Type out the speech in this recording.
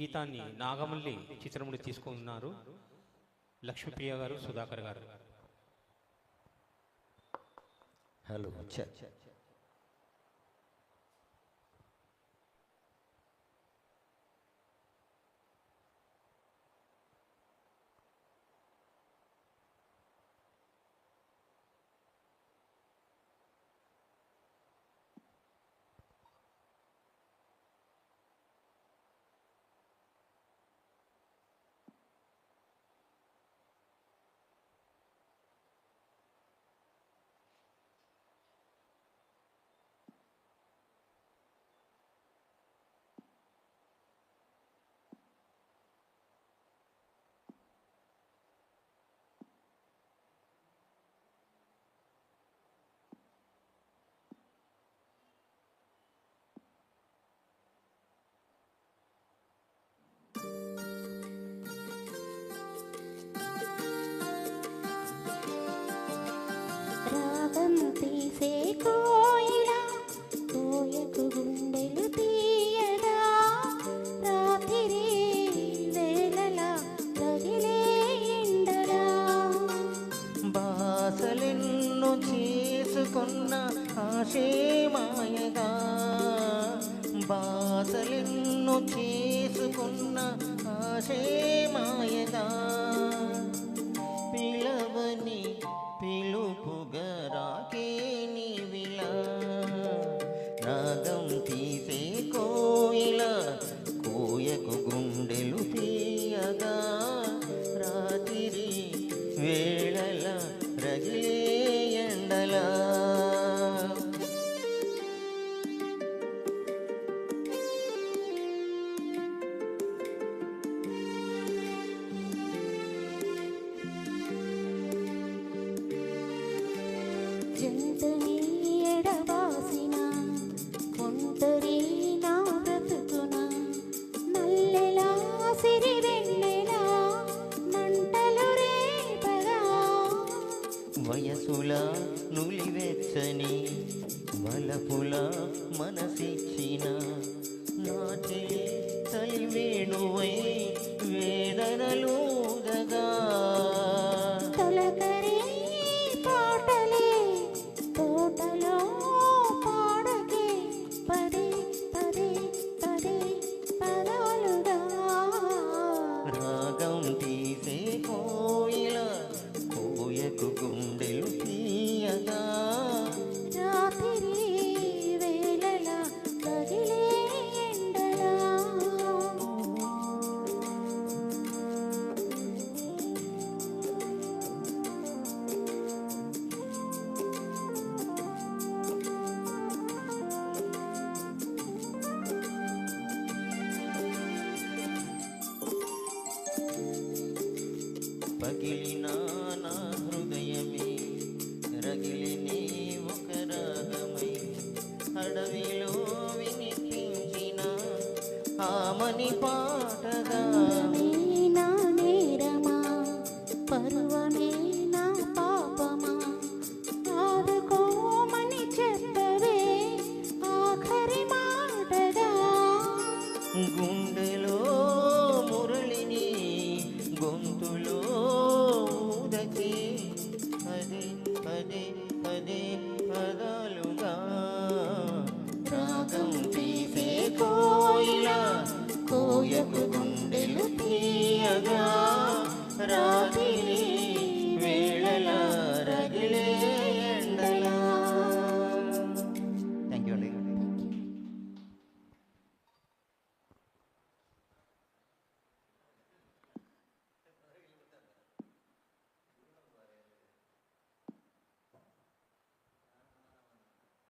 గీతాన్ని నాగమల్లి చిత్రముడి తీసుకున్నారు. లక్ష్మీప్రియ గారు సుధాకర్ గారు. హలో చెక్ రాగం తీసే కోయిలా కోయకు గుండెలు తీయదా రాత్రి వేళలా తగిలే ఎండలా బాసలెన్ను చేసుకున్న ఆశే మాయగా. బాసలెన్ను చేసుకున్న ఆశే జంతుని ఎడబాసిన ఒంటరి నా బ్రతుకున? మల్లెలా సిరి వెన్నెలా మంటలు రేపగా? వయసుల నులివెచ్చని వలపుల మనసిచ్చిన నాటి తలివేణువై రాగం పగిలిన నా హృదయమే ఒక రాగమై అడవిలో వినిపించిన ఆమని పాటగా. నా నేరమా పరువమే నా పాపమా ఆదుకోమని చెప్పవే ఆఖరి మాటగా. గుండెలో మురళిని గొంతులో పదే పదే పదాలుగా. రాగం తీసే కోయిల కోయకు గుండెలు తీయగా. రాత్రి